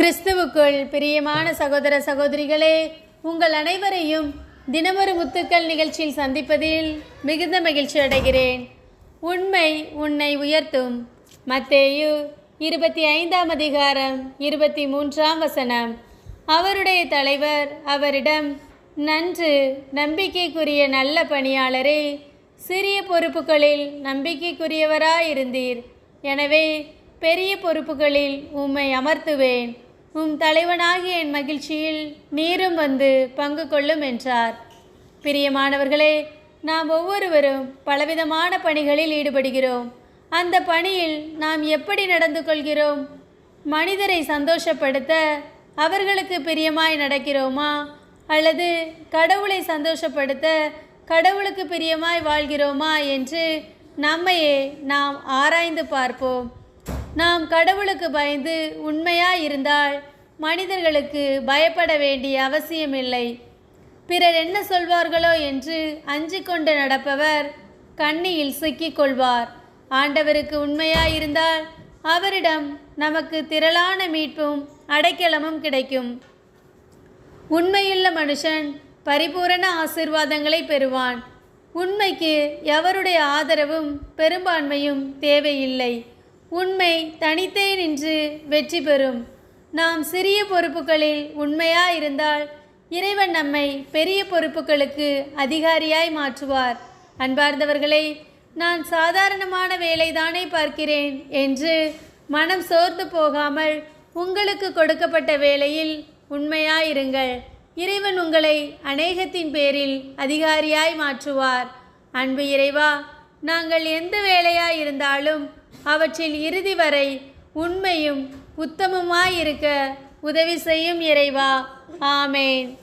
கிறிஸ்துவுக்குள் பிரியமான சகோதர சகோதரிகளே உங்கள் அனைவரையும் தினமொரு முத்துக்கள் நிகழ்ச்சியில் சந்திப்பதில் மிகுந்த மகிழ்ச்சி அடைகிறேன். உண்மை உன்னை உயர்த்தும். மத்தேயு இருபத்தி ஐந்தாம் அதிகாரம் இருபத்தி மூன்றாம் வசனம். அவருடைய தலைவர் அவரிடம் நன்று நம்பிக்கைக்குரிய நல்ல பணியாளரே சிறிய பொறுப்புகளில் நம்பிக்கைக்குரியவராயிருந்தீர். எனவே பெரிய பொறுப்புகளில் உம்மை அமர்த்துவேன். உம் தலைவனாகிய என் மகிழ்ச்சியில் நீரும் வந்து பங்கு கொள்ளும் என்றார். பிரியமானவர்களே நாம் ஒவ்வொருவரும் பலவிதமான பணிகளில் ஈடுபடுகிறோம். அந்த பணியில் நாம் எப்படி நடந்து கொள்கிறோம்? மனிதரை சந்தோஷப்படுத்த அவர்களுக்கு பிரியமாய் நடக்கிறோமா? அல்லது கடவுளை சந்தோஷப்படுத்த கடவுளுக்கு பிரியமாய் வாழ்கிறோமா? என்று நம்மையே நாம் ஆராய்ந்து பார்ப்போம். நாம் கடவுளுக்கு பயந்து உண்மையாக இருந்தால் மனிதர்களுக்கு பயப்பட வேண்டிய அவசியமில்லை. பிறர் என்ன சொல்வார்களோ என்று அஞ்சு கொண்டு நடப்பவர் கண்ணியில் சிக்கிக் கொள்வார். ஆண்டவருக்கு உண்மையாயிருந்தால் அவரிடம் நமக்கு திரளான மீட்பும் அடைக்கலமும் கிடைக்கும். உண்மையுள்ள மனுஷன் பரிபூரண ஆசிர்வாதங்களை பெறுவான். உண்மைக்கு எவருடைய ஆதரவும் பெரும்பான்மையும் தேவையில்லை. உண்மை தனித்தே நின்று வெற்றி பெறும். நாம் சிறிய பொறுப்புகளில் உண்மையாயிருந்தால் இறைவன் நம்மை பெரிய பொறுப்புகளுக்கு அதிகாரியாய் மாற்றுவார். அன்பார்ந்தவர்களை நான் சாதாரணமான வேலைதானே பார்க்கிறேன் என்று மனம் சோர்ந்து போகாமல் உங்களுக்கு கொடுக்கப்பட்ட வேலையில் உண்மையாயிருங்கள். இறைவன் உங்களை அநேகத்தின் பேரில் அதிகாரியாய் மாற்றுவார். அன்பு இறைவா நாங்கள் எந்த வேலையாய் இருந்தாலும் அவற்றில் இறுதி வரை உண்மையும் உத்தமமாயிருக்க உதவி செய்யும் இறைவா. ஆமேன்.